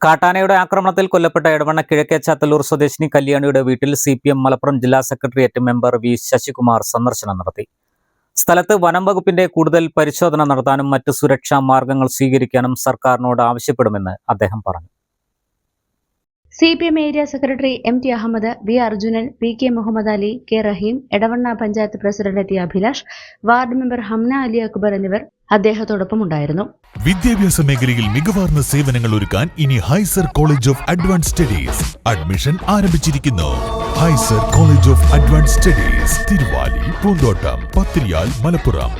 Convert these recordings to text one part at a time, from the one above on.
കാട്ടാനയുടെ ആക്രമണത്തിൽ കൊല്ലപ്പെട്ട എടവണ്ണ കിഴക്കേ ചാത്തല്ലൂർ സ്വദേശിനി കല്യാണിയുടെ വീട്ടിൽ സി പി എം മലപ്പുറം ജില്ലാ സെക്രട്ടേറിയറ്റ് മെമ്പർ വി ശശികുമാർ സന്ദർശനം നടത്തി. സ്ഥലത്ത് വനം വകുപ്പിന്റെ കൂടുതൽ പരിശോധന നടത്താനും മറ്റ് സുരക്ഷാ മാർഗങ്ങൾ സ്വീകരിക്കാനും സർക്കാരിനോട് ആവശ്യപ്പെടുമെന്ന് അദ്ദേഹം പറഞ്ഞു. C P M area secretary M T Ahammed V Arjunan P K Muhammad Ali K Raheem Edavanna panchayat president T Abhilash ward member Hamna Ali Akbar എന്നിവർ അദ്ദേഹത്തോടൊപ്പം ഉണ്ടായിരുന്നു. വിദ്യാഭ്യാസ മേഖലയിൽ മികവാർന്ന സേവനങ്ങൾ ഒരുക്കാൻ ഇനി ഹൈസർ college of advance studies admission ആരംഭിച്ചിരിക്കുന്നു. ഹൈസർ college of advance studies Thiruvali Poonthottam Pathiriyal Malappuram.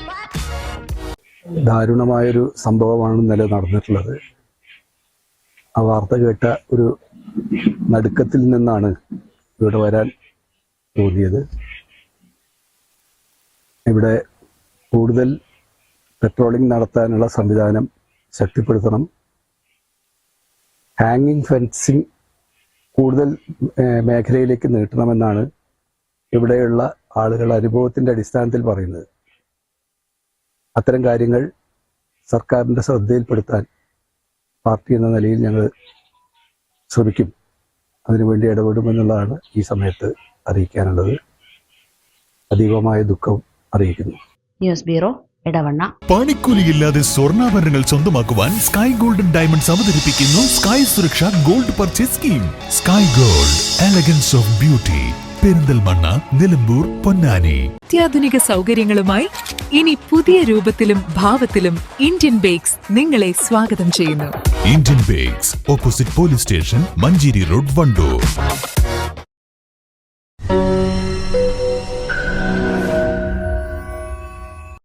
ദാരുണമായൊരു സംഭവമാണ് ഇന്നലെ നടന്നിട്ടുള്ളത്. ആ വാർത്ത കേട്ട ഒരു നടുക്കത്തിൽ നിന്നാണ് ഇവിടെ വരാൻ തോന്നിയത്. ഇവിടെ കൂടുതൽ പെട്രോളിംഗ് നടത്താനുള്ള സംവിധാനം ശക്തിപ്പെടുത്തണം. ഹാങ്ങിങ് ഫെൻസിങ് കൂടുതൽ മേഖലയിലേക്ക് നീട്ടണമെന്നാണ് ഇവിടെയുള്ള ആളുകൾ അനുഭവത്തിന്റെ അടിസ്ഥാനത്തിൽ പറയുന്നത്. അത്തരം കാര്യങ്ങൾ സർക്കാരിന്റെ ശ്രദ്ധയിൽപ്പെടുത്താൻ പാർട്ടി എന്ന നിലയിൽ ഞങ്ങൾ ശ്രമിക്കും. അതിനുവേണ്ടി ഇടപെടുമെന്നുള്ളതാണ് ഈ സമയത്ത് അറിയിക്കാനുള്ളത്. അതീവമായ ദുഃഖം അറിയിക്കുന്നു. ന്യൂസ് ബ്യൂറോ ഇടവണ്ണ പണിക്കൂലിയില്ലാതെ സ്വർണാഭരണങ്ങൾ സ്വന്തമാക്കുവാൻ സ്കൈ ഗോൾഡൻ ഡയമണ്ട്സ് അവതരിപ്പിക്കുന്നു sky Suraksha gold purchase scheme. Sky gold elegance of beauty. Perinthalmanna Nilambur Ponnani. അത്യാധുനിക സൗകര്യങ്ങളുമായി ഇനി പുതിയ രൂപത്തിലും ഭാവത്തിലും ഇന്ത്യൻ ബേക്സ് നിങ്ങളെ സ്വാഗതം ചെയ്യുന്നു. Indian bakes opposite police station Manjeri road Wandoor